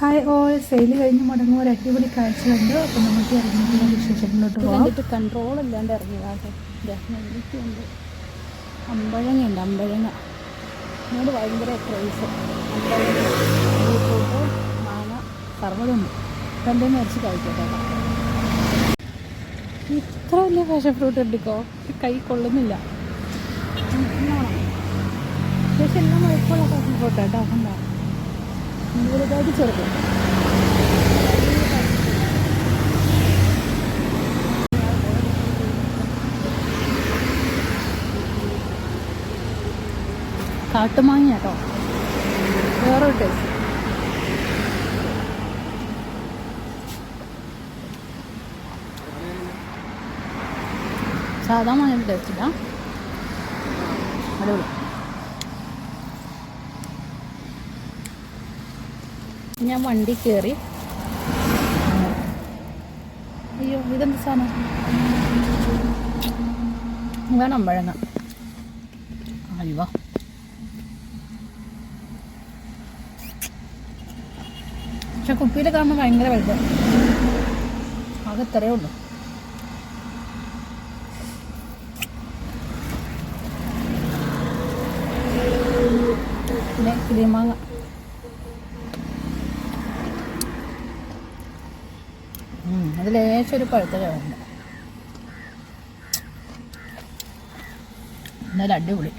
Hi all sale കഴിഞ്ഞ് മുടങ്ങുമ്പോൾ ഒരു അടിപൊളി കാഴ്ച കണ്ടു അപ്പം നമുക്ക് ഇറങ്ങിയിട്ടുള്ള വിശേഷങ്ങളിലോട്ട് പോകാം കൺട്രോൾ ഇല്ലാണ്ട് ഇറങ്ങിയതാട്ടെ ഉണ്ട് അമ്പഴങ്ങയുണ്ട് അമ്പഴങ്ങ. എന്നോട് ഭയങ്കര ക്രൈസ് അമ്പഴങ്ങ ബീട്രൂട്ട് മാങ്ങ സർവതുണ്ട്. രണ്ടേ മേടിച്ച് കഴിക്കട്ടെ. ഇത്ര വലിയ ഫാഷൻ ഫ്രൂട്ട് എടുക്കോ കൈ കൊള്ളുന്നില്ല. പക്ഷെ എല്ലാം വഴുപ്പുള്ള ഫാഷൻ ഫ്രൂട്ടാട്ടോ എന്താ വലുതായിട്ട് ചെറുത്. കാട്ടുമാങ്ങ കേട്ടോ വേറെ ടേസ്റ്റ് സാധാ മാങ്ങയുടെ ടേസ്റ്റ് ഇല്ല. അടിപൊളി. ഞാൻ വണ്ടി കയറി അയ്യോ ഇതെന്ത് സാധനം? വേണം പഴങ്ങ അയ്യോ. പക്ഷെ കുപ്പിയിൽ കാണുമ്പോൾ ഭയങ്കര വലുത്. ആകെ ഇത്രയേ ഉള്ളൂ. പിന്നെ കിളിമാങ്ങ. അത് ഒരു എന്നാലും അടിപൊളി.